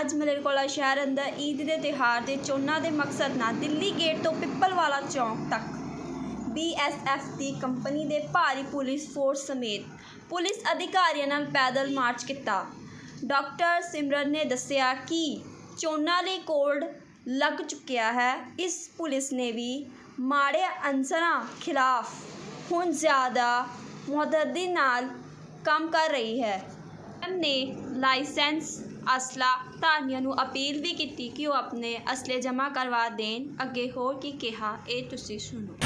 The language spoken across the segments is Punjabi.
ਅੱਜ ਮਲੇਰਕੋਲਾ ਸ਼ਹਿਰ ਅੰਦਰ ਈਦ ਦੇ ਤਿਉਹਾਰ ਦੇ ਚੋਣਾਂ ਦੇ ਮਕਸਦ ਨਾਲ ਦਿੱਲੀ ਗੇਟ ਤੋਂ ਪਿੱਪਲਵਾਲਾ ਚੌਂਕ ਤੱਕ। ਬੀਐਸਐਫ ਦੀ ਕੰਪਨੀ ਦੇ ਭਾਰੀ ਪੁਲਿਸ ਫੋਰਸ ਸਮੇਤ ਪੁਲਿਸ ਅਧਿਕਾਰੀਆਂ ਨਾਲ ਪੈਦਲ ਮਾਰਚ ਕੀਤਾ। ਡਾਕਟਰ ਸਿਮਰਨ ਨੇ ਦੱਸਿਆ ਕਿ ਚੋਣਾਂ ਲਈ ਕੋਡ ਲੱਗ ਚੁੱਕਿਆ ਹੈ। ਇਸ ਪੁਲਿਸ ਨੇ ਵੀ ਮਾੜੇ ਅਨਸਰਾਂ ਖਿਲਾਫ ਹੁਣ ਜ਼ਿਆਦਾ ਮੁਹੱਦਦੀ ਨਾਲ ਕੰਮ ਕਰ ਰਹੀ ਹੈ। ਨੇ ਲਾਇਸੈਂਸ ਅਸਲਾ ਧਾਰਨੀਆਂ ਨੂੰ ਅਪੀਲ ਵੀ ਕੀਤੀ ਕਿ ਉਹ ਆਪਣੇ ਅਸਲੇ ਜਮ੍ਹਾਂ ਕਰਵਾ ਦੇਣ। ਅੱਗੇ ਹੋਰ ਕੀ ਕਿਹਾ ਇਹ ਤੁਸੀਂ ਸੁਣੋ।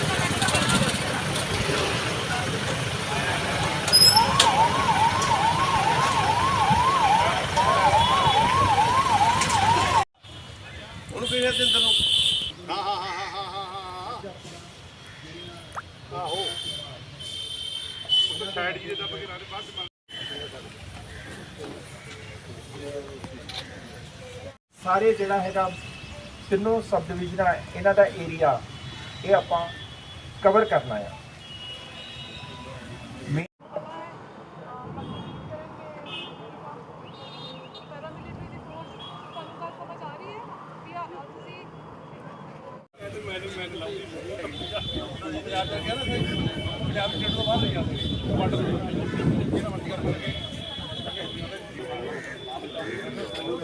ਉਹਨੂੰ ਕਿਹਨੇ ਦਿਨ ਤੈਨੂੰ ਹਾਂ? ਹਾਂ ਹਾਂ ਹਾਂ ਹਾਂ ਹਾਂ ਹਾਂ ਆਹੋ। ਉਹ ਸਾਈਡ ਜੀ ਦੱਬ ਕੇ ਨਾਲੇ ਬਾਅਦ ਸਾਰੇ ਜਿਹੜਾ ਹੈਗਾ ਤਿੰਨੋਂ ਸਬ ਡਿਵੀਜ਼ਨਾਂ ਇਹਨਾਂ ਦਾ ਏਰੀਆ ਇਹ ਆਪਾਂ ਕਵਰ ਕਰਨਾ ਆ ਮੇ-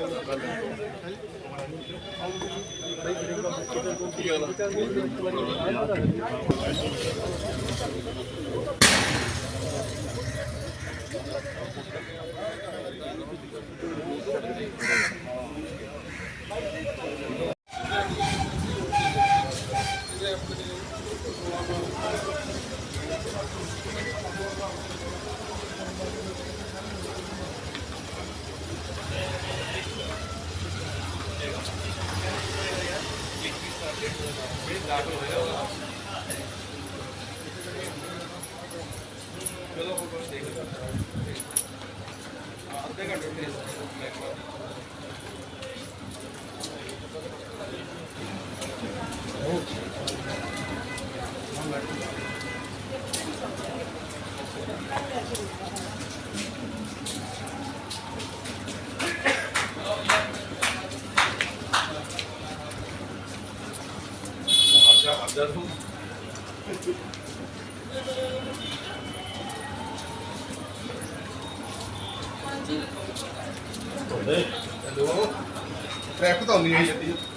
ਪੈਰਾਮਿਲਟਰੀ ਦੀ ਫੋਰਸ ਤੁਹਾਨੂੰ ਗੱਲ ਸਮਝ ਆ ਰਹੀ ਹੈ ਵੀ ਆ ਟ੍ਰੈਫਿਕ ਤਾਂ ਨਹੀਂ। ਜੱਤੀ ਦੇਖਿਏ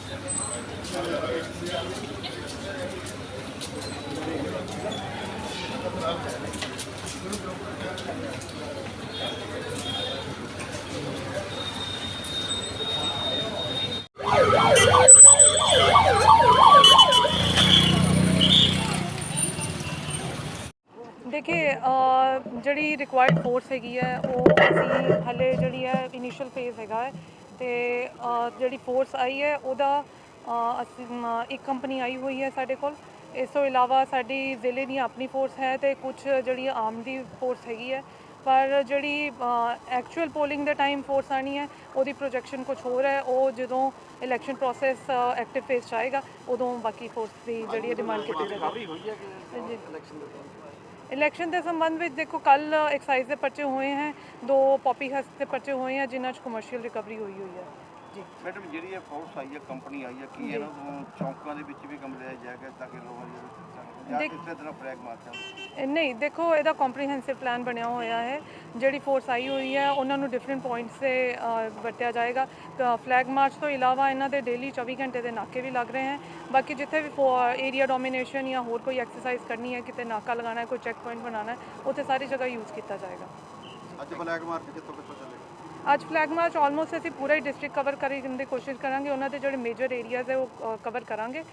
ਜਿਹੜੀ ਰਿਕੁਆਇਰਡ ਫੋਰਸ ਹੈਗੀ ਹੈ ਉਹ ਅਸੀਂ ਹਲੇ ਜਿਹੜੀ ਹੈ ਇਨੀਸ਼ੀਅਲ ਫੇਜ਼ ਹੈਗਾ ਹੈ ਤੇ ਜਿਹੜੀ ਫੋਰਸ ਆਈ ਹੈ ਉਹਦਾ ਅਸੀਂ ਇੱਕ ਕੰਪਨੀ ਆਈ ਹੋਈ ਹੈ ਸਾਡੇ ਕੋਲ। ਇਸ ਤੋਂ ਇਲਾਵਾ ਸਾਡੀ ਜ਼ਿਲ੍ਹੇ ਦੀ ਆਪਣੀ ਫੋਰਸ ਹੈ ਤੇ ਕੁਝ ਜਿਹੜੀ ਆਰਮ ਦੀ ਫੋਰਸ ਹੈਗੀ ਹੈ। ਪਰ ਜਿਹੜੀ ਐਕਚੁਅਲ ਪੋਲਿੰਗ ਦੇ ਟਾਈਮ ਫੋਰਸ ਆਣੀ ਹੈ ਉਹਦੀ ਪ੍ਰੋਜੈਕਸ਼ਨ ਕੁਝ ਹੋਰ ਹੈ। ਉਹ ਜਦੋਂ ਇਲੈਕਸ਼ਨ ਪ੍ਰੋਸੈਸ ਐਕਟਿਵ ਫੇਸ 'ਚ ਆਏਗਾ ਉਦੋਂ ਬਾਕੀ ਫੋਰਸ ਦੀ ਜਿਹੜੀ ਡਿਮਾਂਡ ਕੀਤੀ ਜਾਏਗੀ। ਜੀ ਇਲੈਕਸ਼ਨ ਦੇ ਸੰਬੰਧ ਵਿੱਚ ਦੇਖੋ ਕੱਲ ਐਕਸਾਈਜ਼ ਦੇ ਪਰਚੇ ਹੋਏ ਹਨ ਦੋ ਪॉपी ਹਸਤ ਦੇ ਪਰਚੇ ਹੋਏ ਹਨ ਜਿਨ੍ਹਾਂ 'ਚ ਕਮਰਸ਼ੀਅਲ ਰਿਕਵਰੀ ਹੋਈ ਹੋਈ ਹੈ। ਜੀ। ਮੈਡਮ ਜਿਹੜੀ ਇਹ ਫੋਰਸ ਆਈ ਹੈ ਕੰਪਨੀ ਆਈ ਹੈ ਕੀ ਇਹਨਾਂ ਤੋਂ ਚੌਂਕਾਂ ਦੇ ਵਿੱਚ ਵੀ ਕੰਮ ਲਿਆ ਜਾਏਗਾ ਤਾਂ ਕਿ ਲੋਕਾਂ ਦੀ ਜਾਂ ਦੇਖ- ਕਿਸੇ ਤਰ੍ਹਾਂ ਫਲੈਗ ਮਾਰਚਾਂ ਇਹ ਨਹੀਂ ਦੇਖੋ ਇਹਦਾ ਕੰਪਰੀਹੈਂਸਿਵ ਪਲਾਨ ਬਣਿਆ ਹੋਇਆ ਹੈ। ਜਿਹੜੀ ਫੋਰਸ ਆਈ ਹੋਈ ਹੈ ਉਹਨਾਂ ਨੂੰ ਡਿਫਰੈਂਟ ਪੁਆਇੰਟਸ ਤੇ ਵਰਤਿਆ ਜਾਏਗਾ। ਫਲੈਗ ਮਾਰਚ ਤੋਂ ਇਲਾਵਾ ਇਹਨਾਂ ਦੇ ਡੇਲੀ 24 ਘੰਟੇ ਦੇ ਨਾਕੇ ਵੀ ਲੱਗ ਰਹੇ ਹਨ ਬਾਕੀ ਜਿੱਥੇ ਵੀ ਏਰੀਆ ਡੋਮੀਨੇਸ਼ਨ ਜਾਂ ਹੋਰ ਕੋਈ ਐਕਸਰਸਾਈਜ਼ ਕਰਨੀ ਹੈ ਕਿਤੇ ਨਾਕਾ ਲਗਾਉਣਾ ਹੈ ਕੋਈ ਚੈੱਕ ਪੁਆਇੰਟ ਬਣਾਉਣਾ ਹੈ ਉੱਥੇ ਸਾਰੀ ਜਗ੍ਹਾ ਯੂਜ਼ ਕੀਤਾ ਜਾਏਗਾ। ਅੱਜ ਫਲੈਗ ਮਾਰਚ ਕਿੱਥੋਂ ਕਿੱਥੋਂ ਅੱਜ ਫਲੈਗ ਮਾਰਚ ਆਲਮੋਸਟ ਅਸੀਂ ਪੂਰਾ ਹੀ ਡਿਸਟ੍ਰਿਕਟ ਕਵਰ ਕਰਨ ਦੀ ਕੋਸ਼ਿਸ਼ ਕਰਾਂਗੇ। ਉਹਨਾਂ ਦੇ ਜਿਹੜੇ ਮੇਜਰ ਏਰੀਆਜ਼ ਹੈ ਉਹ ਕਵਰ ਕਰਾਂਗੇ।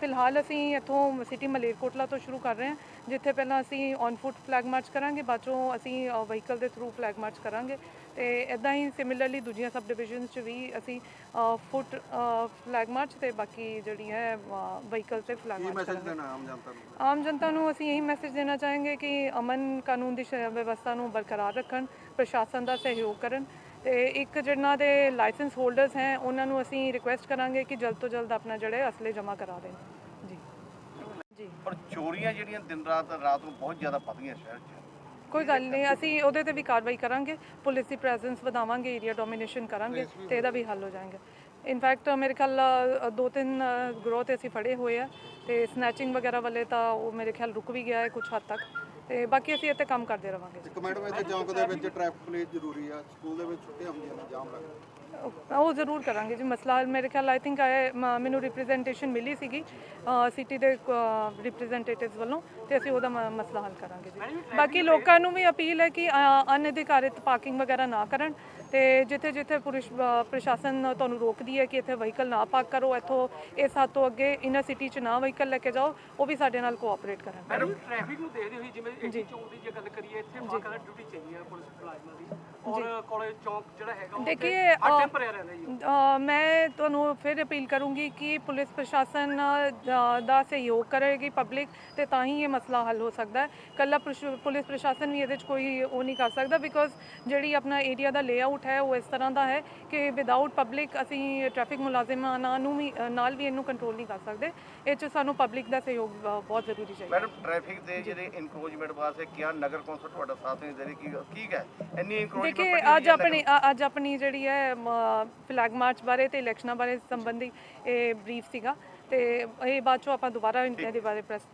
ਫਿਲਹਾਲ ਅਸੀਂ ਇੱਥੋਂ ਸਿਟੀ ਮਲੇਰਕੋਟਲਾ ਤੋਂ ਸ਼ੁਰੂ ਕਰ ਰਹੇ ਹਾਂ, ਜਿੱਥੇ ਪਹਿਲਾਂ ਅਸੀਂ ਔਨ ਫੁੱਟ ਫਲੈਗ ਮਾਰਚ ਕਰਾਂਗੇ। ਬਾਅਦ ਚੋਂ ਅਸੀਂ ਵਹੀਕਲ ਦੇ ਥਰੂ ਫਲੈਗ ਮਾਰਚ ਕਰਾਂਗੇ। ਤੇ ਇਦਾਂ ਹੀ ਸਿਮਿਲਰਲੀ ਦੂਜੀਆਂ ਸਬ ਡਿਵੀਜ਼ਨਸ 'ਚ ਵੀ ਅਸੀਂ ਫੁੱਟ ਫਲੈਗ ਮਾਰਚ ਤੇ ਬਾਕੀ ਜਿਹੜੀ ਹੈ ਵਹੀਕਲ ਤੇ ਫਲੈਗ ਮਾਰਚ ਕਰਾਂਗੇ। ਦੇਣਾ ਆਮ ਜਨਤਾ ਨੂੰ? ਆਮ ਜਨਤਾ ਨੂੰ ਅਸੀਂ ਇਹੀ ਮੈਸੇਜ ਦੇਣਾ ਚਾਹਾਂਗੇ ਕਿ ਅਮਨ ਕਾਨੂੰਨ ਦੀ ਸ਼- ਵਿਵਸਥਾ ਨੂੰ ਬਰਕਰਾਰ ਰੱਖਣ ਪ੍ਰਸ਼ਾਸਨ ਦਾ ਸਹਿਯੋਗ ਕਰਨ ਤੇ ਇੱਕ ਜਿਹਨਾਂ ਦੇ ਲਾਇਸੈਂਸ ਹੋਲਡਰਸ ਹੈ ਉਹਨਾਂ ਨੂੰ ਅਸੀਂ ਰਿਕੁਐਸਟ ਕਰਾਂਗੇ ਕਿ ਜਲਦ ਤੋਂ ਜਲਦ ਆਪਣਾ ਜਿਹੜੇ ਅਸਲੇ ਜਮ੍ਹਾਂ ਕਰਾ ਦੇਣ। ਜੀ। ਜੀ ਪਰ ਚੋਰੀਆਂ ਜਿਹੜੀਆਂ ਦਿਨ ਰਾਤ ਰਾਤ ਨੂੰ ਬਹੁਤ ਜ਼ਿਆਦਾ ਵੱਧ ਗਈਆਂ ਸ਼ਹਿਰ 'ਚ। ਕੋਈ ਗੱਲ ਨਹੀਂ ਅਸੀਂ ਉਹਦੇ ਤੇ ਵੀ ਕਾਰਵਾਈ ਕਰਾਂਗੇ ਪੁਲਿਸ ਦੀ ਪ੍ਰੈਜ਼ੈਂਸ ਵਧਾਵਾਂਗੇ ਏਰੀਆ ਡੋਮੀਨੇਸ਼ਨ ਕਰਾਂਗੇ ਤੇ ਇਹਦਾ ਵੀ ਹੱਲ ਹੋ ਜਾਏਗਾ। ਇਨਫੈਕਟ ਮੇਰੇ ਖਿਆਲ ਦੋ ਤਿੰਨ ਤੇ ਅਸੀਂ ਫੜੇ ਹੋਏ ਆ ਤੇ ਸਨੈਚਿੰਗ ਵਗੈਰਾ ਵਾਲੇ ਤਾਂ ਉਹ ਮੇਰੇ ਖਿਆਲ ਰੁਕ ਵੀ ਗਿਆ ਹੈ ਕੁਝ ਹੱਦ ਤੱਕ। ਤੇ ਬਾਕੀ ਅਸੀਂ ਇੱਥੇ ਕੰਮ ਕਰਦੇ ਰਵਾਂਗੇ ਇੱਕ ਮੈਡਮ ਇੱਥੇ ਚੌਂਕ ਦੇ ਵਿੱਚ ਟ੍ਰੈਫਿਕ ਪੁਲਿਸ ਜ਼ਰੂਰੀ ਆ ਸਕੂਲ ਦੇ ਵਿੱਚ ਛੁੱਟੀਆਂ ਹੁੰਦੀਆਂ ਨੇ ਜਾਮ ਲੱਗਦਾ ਉਹ- ਉਹ ਜ਼ਰੂਰ ਕਰਾਂਗੇ ਜੀ ਮਸਲਾ ਮੇਰੇ ਖਿਆਲ ਆਈ ਥਿੰਕ ਮੈਨੂੰ ਰਿਪਰੈਜ਼ੈਂਟੇਸ਼ਨ ਮਿਲੀ ਸੀਗੀ ਸਿਟੀ ਦੇ ਰਿਪਰੈਜ਼ੈਂਟੇਟਿਵਸ ਵੱਲੋਂ ਤੇ ਅਸੀਂ ਉਹਦਾ ਮਸਲਾ ਹੱਲ ਕਰਾਂਗੇ ਜੀ। ਬਾਕੀ ਲੋਕਾਂ ਨੂੰ ਵੀ ਅਪੀਲ ਹੈ ਕਿ ਅਨਅਧਿਕਾਰਿਤ ਪਾਰਕਿੰਗ ਵਗੈਰਾ ਨਾ ਕਰਨ ਤੇ ਜਿੱਥੇ ਜਿੱਥੇ ਪੁਲਿਸ ਪ੍ਰਸ਼ਾਸਨ ਤੁਹਾਨੂੰ ਰੋਕਦੀ ਹੈ ਕਿ ਇੱਥੇ ਵਹੀਕਲ ਨਾ ਪਾਰਕ ਕਰੋ ਇੱਥੋਂ ਇਸ ਹੱਦ ਤੋਂ ਅੱਗੇ ਇਨਰ ਸਿਟੀ 'ਚ ਨਾ ਵਹੀਕਲ ਲੈ ਕੇ ਜਾਓ ਉਹ ਵੀ ਸਾਡੇ ਨਾਲ ਕੋਆਪਰੇਟ ਕਰਨ ਮੈਡਮ ਟ੍ਰੈਫਿਕ ਨੂੰ ਦੇਖਦੇ ਹੋਏ ਜਿਵੇਂ ਏਡੀ ਚੌਂਕ ਦੀ ਜੇ ਗੱਲ ਕਰੀਏ ਇੱਥੇ ਬਾਕਾਇਦਾ ਡਿਊਟੀ ਚਾਹੀਦੀ ਹੈ ਪੁਲਿਸ ਮੁਲਾਜ਼ਮਾਂ ਦੀ। ਔਰ ਕਾਲਜ ਚੌਂਕ ਜਿਹੜਾ ਹੈਗਾ ਉਹ ਦੇਖੀਏ, ਭਰਿਆ ਰਹਿੰਦਾ ਜੀ। ਮੈਂ ਤੁਹਾਨੂੰ ਫਿਰ ਅਪੀਲ ਕਰੂੰਗੀ ਕਿ ਪੁਲਿਸ ਪ੍ਰਸ਼ਾਸਨ ਦਾ ਸਹਿਯੋਗ ਕਰੇਗੀ ਪਬਲਿਕ ਤੇ ਤਾਂ ਹੀ ਇਹ ਮਸਲਾ ਹੱਲ ਹੋ ਸਕਦਾ ਹੈ। ਕੱਲਾ ਪੁਲਿਸ ਪ੍ਰਸ਼ਾਸਨ ਵੀ ਇਹਦੇ 'ਚ ਕੋਈ ਉਹ ਨਹੀਂ ਕਰ ਸਕਦਾ ਬਿਕੋਜ਼ ਜਿਹੜੀ ਆਪਣਾ ਏਰੀਆ ਦਾ ਲੇਆਊਟ ਹੈ ਉਹ ਇਸ ਤਰ੍ਹਾਂ ਦਾ ਹੈ ਕਿ ਵਿਦਆਊਟ ਪਬਲਿਕ ਅਸੀਂ ਟ੍ਰੈਫਿਕ ਮੁਲਾਜ਼ਮਾਂ ਨਾਲ ਨੂੰ ਵੀ ਨਾਲ ਵੀ ਇਹਨੂੰ ਕੰਟਰੋਲ ਨਹੀਂ ਕਰ ਸਕਦੇ। ਇਹ 'ਚ ਸਾਨੂੰ ਪਬਲਿਕ ਦਾ ਸਹਿਯੋਗ ਬਹੁਤ ਜ਼ਰੂਰੀ ਚਾਹੀਦਾ। ਮੈਡਮ ਟ੍ਰੈਫਿਕ ਦੇ ਜਿਹੜੇ ਇਨਕਰੋਚਮੈਂਟ ਵਾਸਤੇ ਕਿਆ ਨਗਰ ਕੌਂਸਲ ਤੁਹਾਡਾ ਸਾਥ ਨਹੀਂ ਦੇ ਰਹੀ ਕੀ ਕੀ ਹੈ ਇੰਨੀ ਇਨਕਰੋਚਮੈਂਟ ਦੇਖिए ਅੱਜ ਆਪਣੀ ਅੱਜ ਆਪਣੀ ਜਿਹੜੀ ਹੈ ਫਲੈਗ ਮਾਰਚ ਬਾਰੇ ਤੇ ਇਲੈਕਸ਼ਨਾਂ ਬਾਰੇ ਸੰਬੰਧੀ ਇਹ ਬਰੀਫ ਸੀਗਾ। ਤੇ ਇਹ ਬਾਅਦ ਚੋਂ ਆਪਾਂ ਦੁਬਾਰਾ ਇਹਦੇ ਬਾਰੇ ਪ੍ਰੈਸ